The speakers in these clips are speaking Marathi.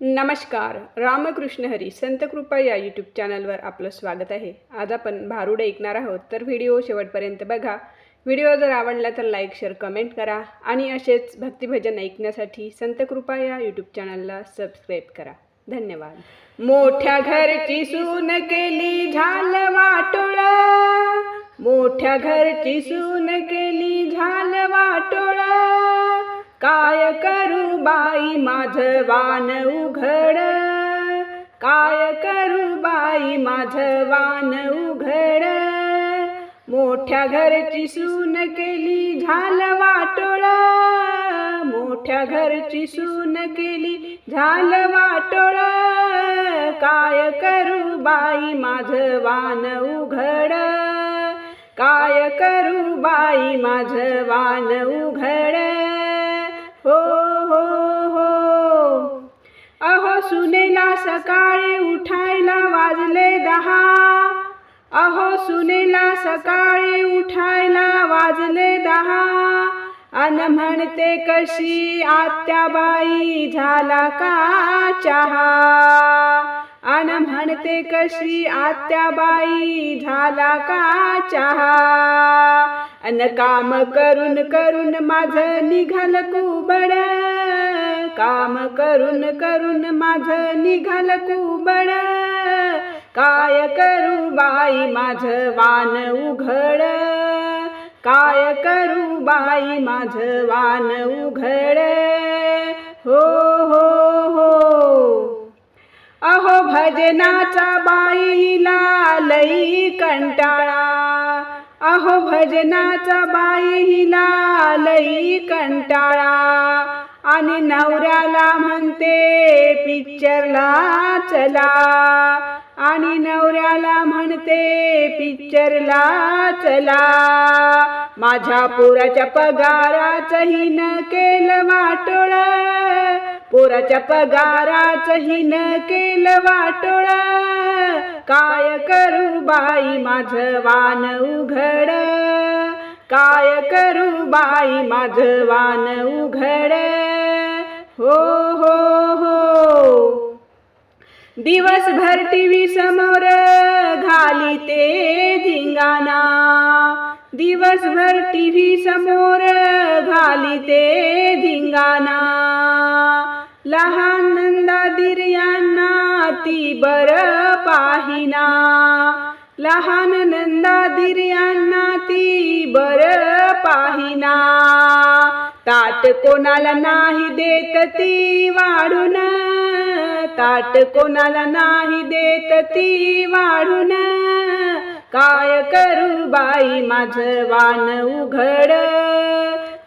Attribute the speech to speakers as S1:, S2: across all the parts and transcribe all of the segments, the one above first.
S1: नमस्कार रामकृष्ण हरी संत कृपा या यूट्यूब चॅनलवर आपलं स्वागत आहे. आज आपण भारुड ऐकणार आहोत तर व्हिडिओ शेवटपर्यंत बघा. व्हिडिओ जर आवडला तर लाईक शेअर कमेंट करा आणि असेच भक्तिभजन ऐकण्यासाठी संत कृपा या यूट्यूब चॅनलला सबस्क्राईब करा. धन्यवाद. मोठ्या घरची सून केली झाल वाटोळ. मोठ्या घरची सून केली झाल वाटोळ. काय करू बाई माझ वान उघड? काय करू बाई माझ वान उघड? मोठ्या घरची सून केली झाल वाटोळ. मोठ्या घरची सून केली झाल वाटोळ. काय करू बाई माझ वान उघड? काय करू बाई माझ वान उघड? सकाळी उठायला वाजले दहा. अहो सुनेला सकाळी उठायला वाजले दहा. अन म्हणते कशी आत्याबाई झाला का चहा? अन म्हणते कशी आत्याबाई झाला का चहा? अन काम करून करून माझं निघाल कुबड. काम करून करून माझं निघाल कुबड. काय करू बाई माझ वान उघड. काय करू बाई माझ वान उघड. हो हो हो. अहो भजनाचा बाईला लई कंटाळा. अहो भजनाचा बाईला लई कंटाळा. आणि नवऱ्याला म्हणते पिक्चरला चला. आणि नवऱ्याला म्हणते पिक्चरला चला. माझ्या पोराच्या पगाराचंही न केलं वाटोळ. पोराच्या पगाराचही न केलं वाटोळ. काय करू बाई माझं वान उघड. काय करू बाई माझं वान उघड. हो हो हो. दिवसभर टीव्ही समोर घाली ते धिंगाणा. दिवसभर टीव्ही समोर घाली ते धिंगाणा. लहान नंदा यांना ती बर पाहिना. लहान नंदा यांना ती बर पाहिना. ताट कोणाला नाही देत ती वाढून. ताट कोणाला नाही देत ती वाढून. काय करू बाई माझ वान उघड.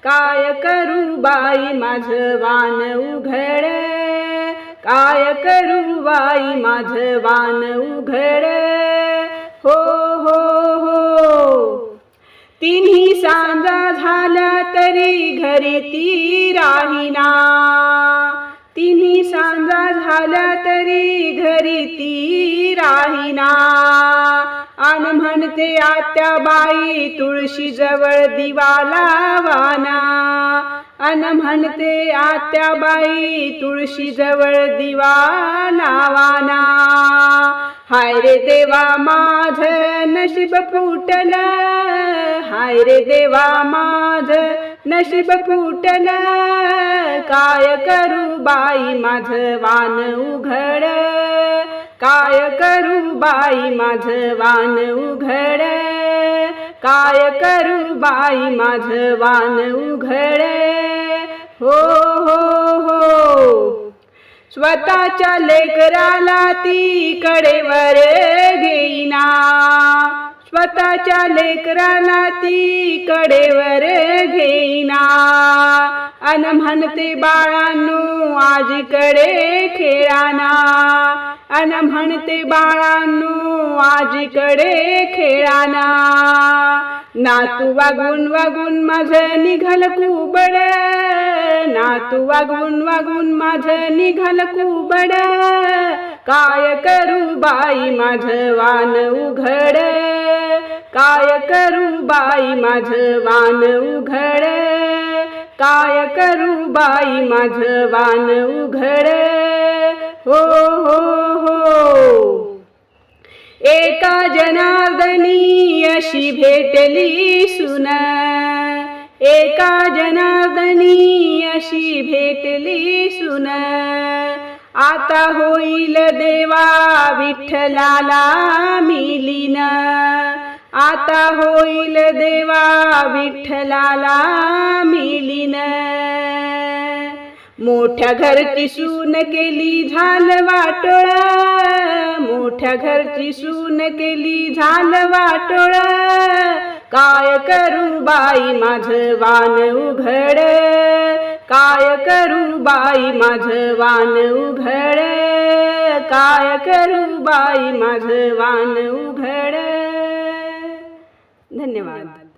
S1: काय करू बाई माझ वान उघड. काय करू बाई माझ वान उघड. तरी घरी ती राहिना. तिन्ही सांजा झाल्या तरी घरी ती राहिना. आन म्हणते आत्या बाई तुळशी जवळ दिवा लावाना अन म्हणते आत्या बाई तुळशी जवळ दिवा लावाना हाय रे देवा माझ नशीब फुटल. हाय रे देवा माझ नशीब फुटल. काय करू बाई माझ वान उघड. काय करू बाई माझ वान उघड. काय करू बाई माझ वान उघड. हो हो हो स्वतःच्या लेकराला ती कडेवर घेईना. स्वतःच्या लेकराला ती कडेवर घेईना. अन म्हणते बाळांनो आजीकडे खेळाना. अन म्हणते बाळांनो आजीकडे खेळाना. नातू वागून वागून माझं निघाल कुबड. नातू वागून वागून माझं निघाल कुबड. काय करू बाई माझं वान उघड. काय करू बाई माझं वान उघड. काय करू बाई माझं वान उघड. हो हो हो. एका जनार्दनी अशी भेटली सुन. एका जनार्दनी अशी भेटली सुन. आता होईल देवा विठ्ठलाला मिलीन. आता होईल देवा विठ्ठलाला मिलीन. मोठ्या घरची सून केली झाल वाटोळा. मोठ्या घरची सून केली झालं वाटोळ. काय करू बाई माझ वान उघड. काय करू बाई माझ वान उघड. काय करू बाई माझ वान उघड. धन्यवाद.